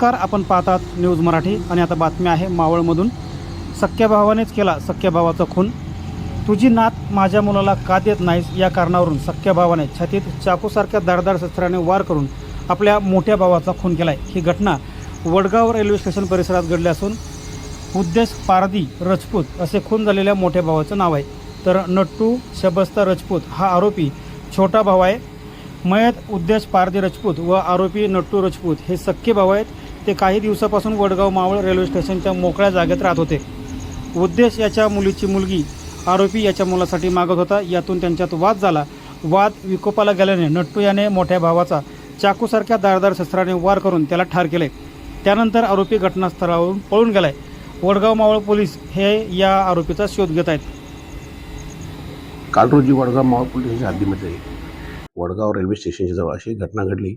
नमस्कार आपण पाहतात न्यूज मराठी आणि आता बातमी आहे मावळमधून. सख्या भावानेच केला सख्या भावाचा खून. तुझी नात माझ्या मुलाला का देत नाहीस या कारणावरून सख्या भावाने छातीत चाकूसारख्या धारदार शस्त्राने वार करून आपल्या मोठ्या भावाचा खून केलाय. ही घटना वडगाव रेल्वे स्टेशन परिसरात घडली असून उद्देश पारदी रजपूत असे खून झालेल्या मोठ्या भावाचं नाव आहे. तर नट्टू शबस्ता रजपूत हा आरोपी छोटा भाऊ आहे. मयत उद्देश पारदी रजपूत व आरोपी नट्टू रजपूत हे सख्खे भाऊ आहेत. ते काही दिवसापासून वडगाव मावळ रेल्वे स्टेशनच्या मोकळ्या जागेत राहत होते. उद्देश याच्या मुलीची मुलगी आरोपी याच्या मुलासाठी मागत होता. यातून त्यांच्यात वाद झाला. वाद विकोपाला गेल्याने नट्टू याने मोठ्या भावाचा चाकूसारख्या दारदार शस्त्राने वार करून त्याला ठार केले. त्यानंतर आरोपी घटनास्थळावरून पळून गेलाय. वडगाव मावळ पोलीस हे या आरोपीचा शोध घेत आहेत. काल रोजी वडगाव मावळ पोलिसांच्या हद्दीमध्ये वडगाव रेल्वे स्टेशनच्या जवळ अशी घटना घडली.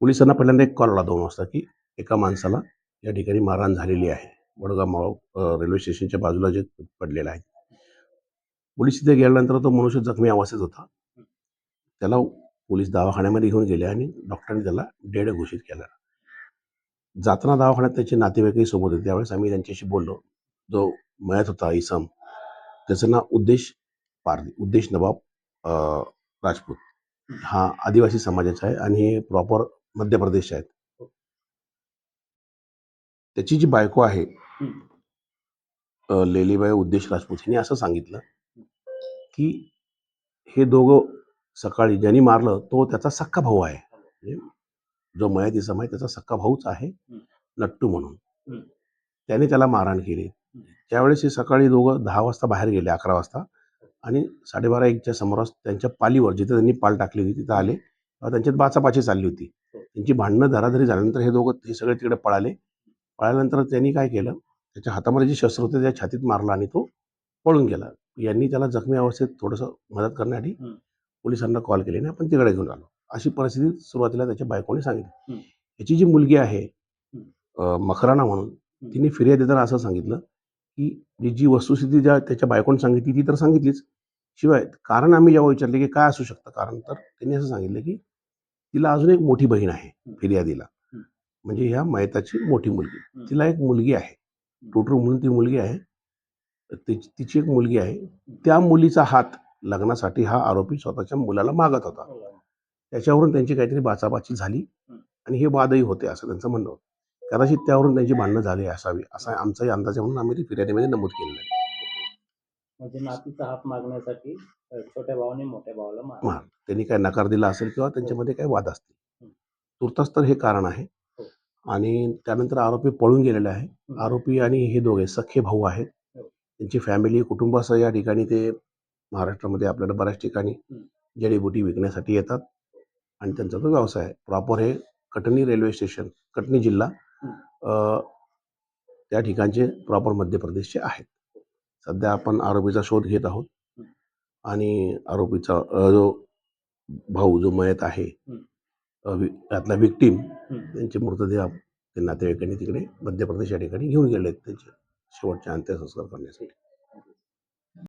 पोलिसांना पहिल्यांदा एक कॉल आला दोन वाजता की एका माणसाला या ठिकाणी मारहाण झालेली आहे. वडगाव माळ रेल्वे स्टेशनच्या बाजूला जे पडलेलं आहे. पोलीस तिथे गेल्यानंतर तो मनुष्य जखमी अवस्थेत होता. त्याला पोलीस दवाखान्यामध्ये घेऊन गेले आणि डॉक्टरांनी त्याला डेड घोषित केलं. जाताना दवाखान्यात त्याचे नातेवाईकही सोबत होते. त्यावेळेस आम्ही त्यांच्याशी बोललो. जो मयत होता इसम त्याचं नाव उद्देश पारदी उद्देश नवाब राजपूत. हा आदिवासी समाजाचा आहे आणि हे प्रॉपर मध्य प्रदेश आहेत. त्याची जी बायको आहे लेलीबाई उद्देश राजपूत हिने असं सांगितलं की हे दोघं सकाळी ज्यांनी मारलं तो त्याचा सक्का भाऊ आहे. म्हणजे जो मयत आहे त्याचा सक्का भाऊच आहे नट्टू म्हणून. त्याने त्याला मारहाण केली. त्यावेळेस हे सकाळी दोघं दहा वाजता बाहेर गेले अकरा वाजता आणि साडेबारा एकच्या समोरास त्यांच्या पालीवर जिथे त्यांनी पाल टाकली होती तिथं आले. त्यांच्यात बाचाबाची चालली होती. त्यांची भांडणं धराधरी झाल्यानंतर हे दोघं हे सगळे तिकडे पळाले. पळाल्यानंतर त्यांनी काय केलं? त्याच्या हातामध्ये जे शस्त्र होते त्या छातीत मारला आणि तो पळून गेला. यांनी त्याला जखमी अवस्थेत थोडंसं मदत करण्यासाठी. पोलिसांना कॉल केले आणि आपण तिकडे घेऊन आलो. अशी परिस्थिती सुरुवातीला त्याच्या बायकोने सांगितली. याची जी मुलगी आहे अ, मकराना म्हणून तिने फिर्याद देताना असं सांगितलं की जी जी वस्तुस्थिती ज्या त्याच्या बायकोने सांगितली ती तर सांगितलीच. शिवाय कारण आम्ही जेव्हा विचारले की काय असू शकतं कारण तर त्यांनी असं सांगितलं की तिला अजून एक मोठी बहीण आहे फिर्यादीला. म्हणजे ह्या मयताची मोठी मुलगी. तिला एक मुलगी आहे. टोटरू म्हणून ती मुलगी आहे. तिची तिची एक मुलगी आहे. त्या मुलीचा हात लग्नासाठी हा आरोपी स्वतःच्या मुलाला मागत होता. त्याच्यावरून त्यांची काहीतरी बाचाबाची झाली. आणि हे वादही होते असं त्यांचं म्हणणं होतं. कदाचित त्यावरून त्यांची भांडणं झाली असावी असा आमचाही अंदाज आहे म्हणून आम्ही ती फिर्यादीमध्ये नमूद केलेलं आहे. म्हणजे नातीचा हात मागण्यासाठी छोट्या भावाने मोठ्या भावाला त्यांनी काय नकार दिला असेल किंवा त्यांच्यामध्ये काही वाद असतील. तुर्तास तर हे कारण आहे. हो. आणि त्यानंतर आरोपी पळून गेलेले आहे. आरोपी आणि हे दोघे सख्खे भाऊ आहेत. हो. त्यांची फॅमिली कुटुंबासह या ठिकाणी ते महाराष्ट्रामध्ये आपल्याला बऱ्याच ठिकाणी. जडीबुटी विकण्यासाठी येतात. आणि त्यांचा तो व्यवसाय आहे. प्रॉपर हे कटनी रेल्वे स्टेशन कटनी जिल्हा अ, त्या ठिकाणचे प्रॉपर मध्य प्रदेशचे आहेत. सध्या आपण आरोपीचा शोध घेत आहोत. आणि आरोपीचा जो भाऊ जो मयत आहे त्यातला विक्टीम. त्यांचे मृतदेह ते नातेवाईकांनी तिकडे मध्य प्रदेश या ठिकाणी घेऊन गेले आहेत त्यांचे शेवटचे अंत्यसंस्कार करण्यासाठी